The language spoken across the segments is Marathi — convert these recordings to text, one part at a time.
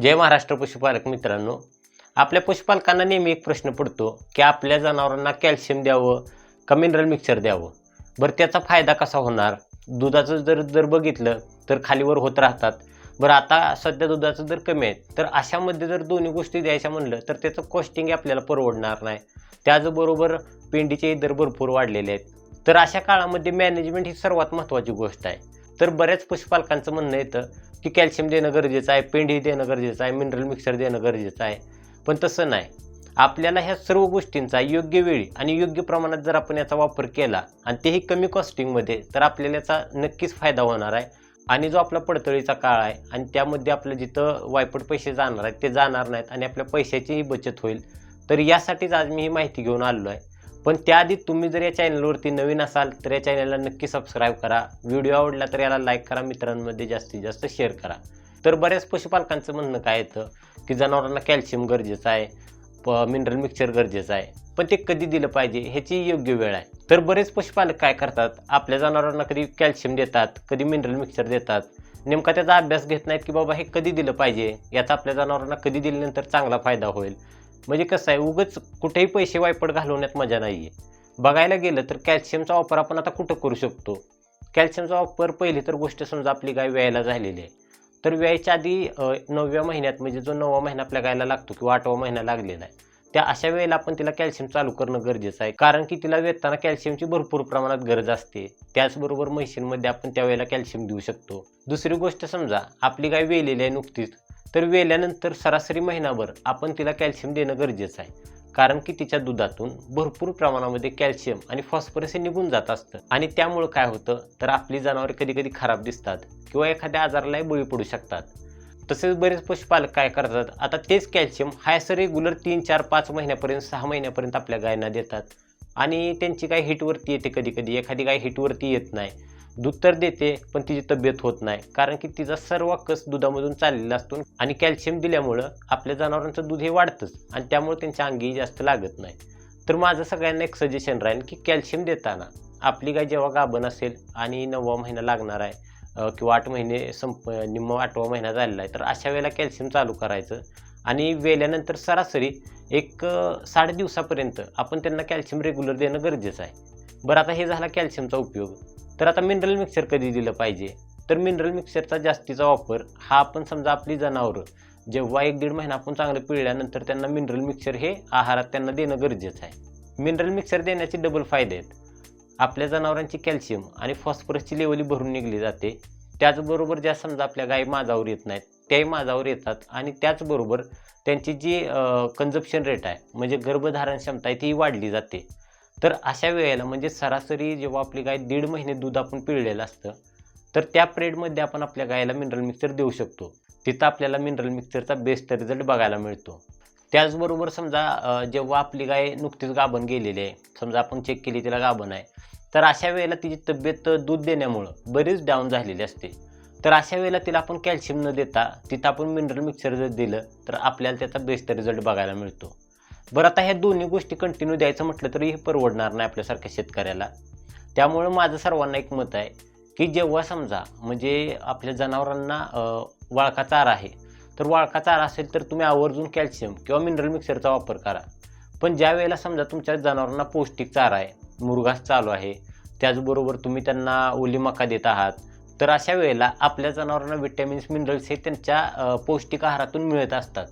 जय महाराष्ट्र पशुपालक मित्रांनो. आपल्या पशुपालकांना नेहमी एक प्रश्न पडतो की आपल्या जनावरांना कॅल्शियम द्यावं का मिनरल मिक्सर द्यावं? बरं त्याचा फायदा कसा होणार? दुधाचं जर जर बघितलं तर खालीवर होत राहतात. बरं आता सध्या दुधाचं दर कमी आहे तर अशामध्ये जर दोन्ही गोष्टी द्यायच्या म्हणलं तर त्याचं कॉस्टिंग आपल्याला परवडणार नाही. त्याचबरोबर पेंडीचे दर भरपूर वाढलेले आहेत. तर अशा काळामध्ये मॅनेजमेंट ही सर्वात महत्त्वाची गोष्ट आहे. तर बऱ्याच पशुपालकांचं म्हणणं येतं की कॅल्शियम देणं गरजेचं आहे पेंडी देणं गरजेचं आहे मिनरल मिक्सर देणं गरजेचं आहे. पण तसं नाही. आपल्याला ह्या सर्व गोष्टींचा योग्य वेळी आणि योग्य प्रमाणात जर आपण याचा वापर केला आणि तेही कमी कॉस्टिंगमध्ये तर आपल्याला याचा नक्कीच फायदा होणार आहे. आणि जो आपला पडतळीचा काळ आहे आणि त्यामध्ये आपलं जिथं वायपट पैसे जाणार आहेत ते जाणार नाहीत आणि आपल्या पैशाचीही बचत होईल. तर यासाठीच आज मी ही माहिती घेऊन आलो आहे. पण त्याआधी तुम्ही जर या चॅनलवरती नवीन असाल तर या चॅनलला नक्की सबस्क्राईब करा. व्हिडिओ आवडला तर याला लाईक करा मित्रांमध्ये जास्तीत जास्त शेअर करा. तर बऱ्याच पशुपालकांचं म्हणणं काय येतं की जनावरांना कॅल्शियम गरजेचं आहे प मिनरल मिक्सर गरजेचं आहे. पण ते कधी दिलं पाहिजे ह्याची योग्य वेळ आहे. तर बरेच पशुपालक काय करतात आपल्या जनावरांना कधी कॅल्शियम देतात कधी मिनरल मिक्सचर देतात. नेमका त्याचा अभ्यास घेत नाहीत की बाबा हे कधी दिलं पाहिजे याचा आपल्या जनावरांना कधी दिल्यानंतर चांगला फायदा होईल. म्हणजे कसं आहे उगच कुठेही पैसे वायपट घालवण्यात मजा नाही आहे बघायला गेलं तर कॅल्शियमचा वापर आपण आता कुठं करू शकतो? कॅल्शियमचा वापर पहिली तर गोष्ट समजा आपली गाय व्यायला झालेली आहे. तर व्यायच्या आधी नवव्या महिन्यात म्हणजे जो नववा महिना आपल्या गायला लागतो किंवा आठवा महिना लागलेला आहे त्या अशा वेळेला आपण तिला कॅल्शियम चालू करणं गरजेचं आहे. कारण की तिला वेताना कॅल्शियमची भरपूर प्रमाणात गरज असते. त्याचबरोबर म्हशींमध्ये आपण त्यावेळेला कॅल्शियम देऊ शकतो. दुसरी गोष्ट समजा आपली गाय वेलेली आहे नुकतीच तर वेल्यानंतर सरासरी महिनाभर आपण तिला कॅल्शियम देणं गरजेचं आहे. कारण की तिच्या दुधातून भरपूर प्रमाणामध्ये कॅल्शियम आणि फॉस्फरस हे निघून जात असतं. आणि त्यामुळं काय होतं तर आपली जनावरे कधी कधी खराब दिसतात किंवा एखाद्या आजारालाही बळी पडू शकतात. तसेच बरेच पशुपालक काय करतात आता तेच कॅल्शियम हाय सर रेग्युलर तीन चार पाच महिन्यापर्यंत सहा महिन्यापर्यंत आपल्या गायना देतात. आणि त्यांची गाय हिटवरती येते कधी कधी एखादी गाय हिटवरती येत नाही. दूध तर देते पण तिची तब्येत होत नाही. कारण की तिचा सर्व कस दुधामधून चाललेला असतो आणि कॅल्शियम दिल्यामुळं आपल्या जनावरांचं दूध हे वाढतंच आणि त्यामुळे त्यांच्या अंगी जास्त लागत नाही. तर माझं सगळ्यांना एक सजेशन राहील की कॅल्शियम देताना आपली गाय जेव्हा गाभण असेल आणि नववा महिना लागणार आहे किंवा आठ महिने संप निम्म आठवा महिना झालेला आहे तर अशा वेळेला कॅल्शियम चालू करायचं. आणि वेल्यानंतर सरासरी एक साडे साठ दिवसापर्यंत आपण त्यांना कॅल्शियम रेग्युलर देणं गरजेचं आहे. बरं आता हे झाला कॅल्शियमचा उपयोग. तर आता मिनरल मिक्सर कधी दिलं पाहिजे? तर मिनरल मिक्सरचा जास्तीचा वापर हा आपण समजा आपली जनावरं जेव्हा एक दीड महिना आपण चांगलं पिळल्यानंतर त्यांना मिनरल मिक्सर हे आहारात त्यांना देणं गरजेचं आहे. मिनरल मिक्सर देण्याचे डबल फायदे आहेत. आपल्या जनावरांची कॅल्शियम आणि फॉस्फरसची लेवली भरून निघली जाते. त्याचबरोबर ज्या समजा आपल्या गाई माझावर येत नाहीत त्याही माझावर येतात आणि त्याचबरोबर त्यांची जी कन्झप्शन रेट आहे म्हणजे गर्भधारण क्षमता आहे ती वाढली जाते. तर अशा वेळेला म्हणजे सरासरी जेव्हा आपली गाय दीड महिने दूध आपण पिळलेलं असतं तर त्या पिरियडमध्ये आपण आपल्या गायला मिनरल मिक्सर देऊ शकतो. तिथं आपल्याला मिनरल मिक्सरचा बेस्ट रिझल्ट बघायला मिळतो. त्याचबरोबर समजा जेव्हा आपली गाय नुकतीच गाभण गेलेली आहे समजा आपण चेक केली तिला गाभण आहे तर अशा वेळेला तिची तब्येत दूध देण्यामुळं बरीच डाऊन झालेली असते. तर अशा वेळेला तिला आपण कॅल्शियम न देता तिथं आपण मिनरल मिक्सर जर दिलं तर आपल्याला त्याचा बेस्ट रिझल्ट बघायला मिळतो. बरं आता ह्या दोन्ही गोष्टी कंटिन्यू द्यायचं म्हटलं तरी हे परवडणार नाही आपल्यासारख्या शेतकऱ्याला. त्यामुळं माझं सर्वांना एक मत आहे की जेव्हा समजा म्हणजे आपल्या जनावरांना वाळका चारा आहे तर वाळका चारा असेल तर तुम्ही आवर्जून कॅल्शियम किंवा मिनरल मिक्सरचा वापर करा. पण ज्या वेळेला समजा तुमच्या जनावरांना पौष्टिक चारा आहे मुरघास चालू आहे त्याचबरोबर तुम्ही त्यांना ओली मका देत आहात तर अशा वेळेला आपल्या जनावरांना विटॅमिन्स मिनरल्स हे त्यांच्या पौष्टिक आहारातून मिळत असतात.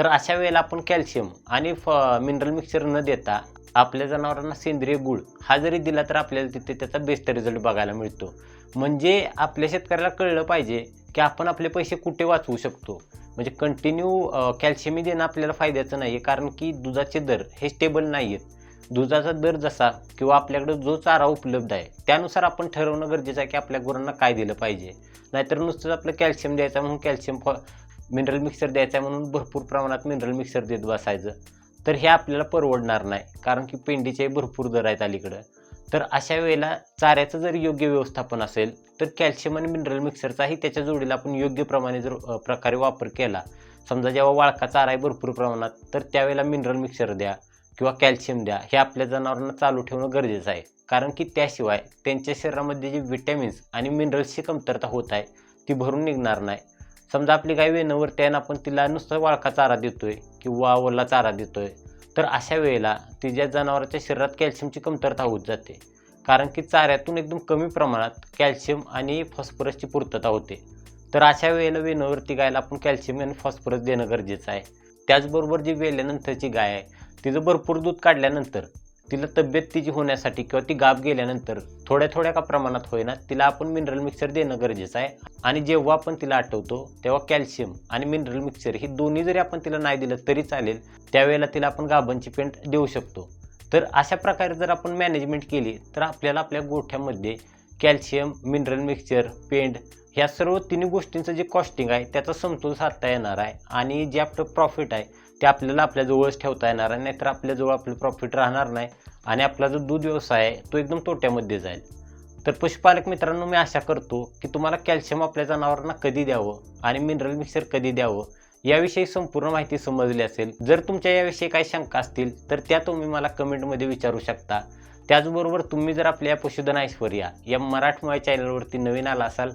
तर अशा वेळेला आपण कॅल्शियम आणि फ मिनरल मिक्सर न देता आपल्या जनावरांना सेंद्रिय गुळ हा जरी दिला तर आपल्याला तिथे त्याचा बेस्ट रिझल्ट बघायला मिळतो. म्हणजे आपल्या शेतकऱ्याला कळलं पाहिजे की आपण आपले पैसे कुठे वाचवू शकतो. म्हणजे कंटिन्यू कॅल्शियम देणं आपल्याला फायद्याचं नाही आहे कारण की दुधाचे दर हे स्टेबल नाही आहेत दुधाचा दर जसा किंवा आपल्याकडे जो चारा उपलब्ध आहे त्यानुसार आपण ठरवणं गरजेचं आहे की आपल्या गुरांना काय दिलं पाहिजे. नाहीतर नुसतंच आपलं कॅल्शियम द्यायचं म्हणून कॅल्शियम फ मिनरल मिक्सर द्यायचा आहे म्हणून भरपूर प्रमाणात मिनरल मिक्सर देत बसायचं. तर हे आपल्याला परवडणार नाही कारण की पेंडीचे भरपूर दर आहेत अलीकडं. तर अशा वेळेला चाऱ्याचं जर योग्य व्यवस्थापन असेल तर कॅल्शियम आणि मिनरल मिक्सरचाही त्याच्या जोडीला आपण योग्य प्रमाणे जर प्रकारे वापर केला समजा जेव्हा वाळका चारा आहे भरपूर प्रमाणात तर त्यावेळेला मिनरल मिक्सर द्या किंवा कॅल्शियम द्या हे आपल्या जनावरांना चालू ठेवणं गरजेचं आहे. कारण की त्याशिवाय त्यांच्या शरीरामध्ये जी विटॅमिन्स आणि मिनरल्सची कमतरता होत आहे ती भरून निघणार नाही. समजा आपली गाय वेणंवरती आहे ना आपण तिला नुसतं वाळका चारा देतोय किंवा ओला चारा देतोय तर अशा वेळेला तिच्या जनावराच्या शरीरात कॅल्शियमची कमतरता होत जाते. कारण की चाऱ्यातून एकदम कमी प्रमाणात कॅल्शियम आणि फॉस्फरसची पूर्तता होते. तर अशा वेळेला वेणंवरती गायला आपण कॅल्शियम आणि फॉस्फरस देणं गरजेचं आहे. त्याचबरोबर जी वेल्यानंतरची गाय आहे तिचं भरपूर दूध काढल्यानंतर तिला तब्येत तिची होण्यासाठी किंवा ती गाप गेल्यानंतर थोड्या थोड्या का प्रमाणात होईना तिला आपण मिनरल मिक्सर देणं गरजेचं आहे. आणि जेव्हा आपण तिला आठवतो तेव्हा कॅल्शियम आणि मिनरल मिक्सर ही दोन्ही जरी आपण तिला नाही दिलं तरी चालेल त्यावेळेला तिला आपण गाबांची पेंट देऊ शकतो. तर अशा प्रकारे जर आपण मॅनेजमेंट केली तर आपल्याला आपल्या गोठ्यामध्ये कॅल्शियम मिनरल मिक्सचर पेंट ह्या सर्व तिन्ही गोष्टींचं जे कॉस्टिंग आहे त्याचा समतोल साधता येणार आहे. आणि जे आपलं प्रॉफिट आहे ते आपल्याला आपल्याजवळच ठेवता येणार आहे नाहीतर आपल्याजवळ आपलं प्रॉफिट राहणार नाही आणि आपला जो दूध व्यवसाय आहे तो एकदम तोट्यामध्ये जाईल. तर पशुपालक मित्रांनो मी आशा करतो की तुम्हाला कॅल्शियम आपल्या जनावरांना कधी द्यावं आणि मिनरल मिक्सर कधी द्यावं याविषयी संपूर्ण माहिती समजली असेल. जर तुमच्या याविषयी काही शंका असतील तर त्या तुम्ही मला कमेंटमध्ये विचारू शकता. त्याचबरोबर तुम्ही जर आपल्या पशुधन ऐश्वर्या या मराठमोळ्या चॅनलवरती नवीन आला असाल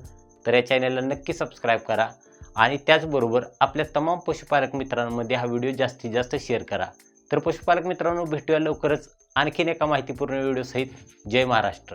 तर या चॅनलला नक्की सबस्क्राईब करा. आणि त्याचबरोबर आपल्या तमाम पशुपालक मित्रांमध्ये हा व्हिडिओ जास्तीत जास्त शेअर करा. तर पशुपालक मित्रांनो भेटूया लवकरच आणखीन एका माहितीपूर्ण व्हिडिओसहित जय महाराष्ट्र.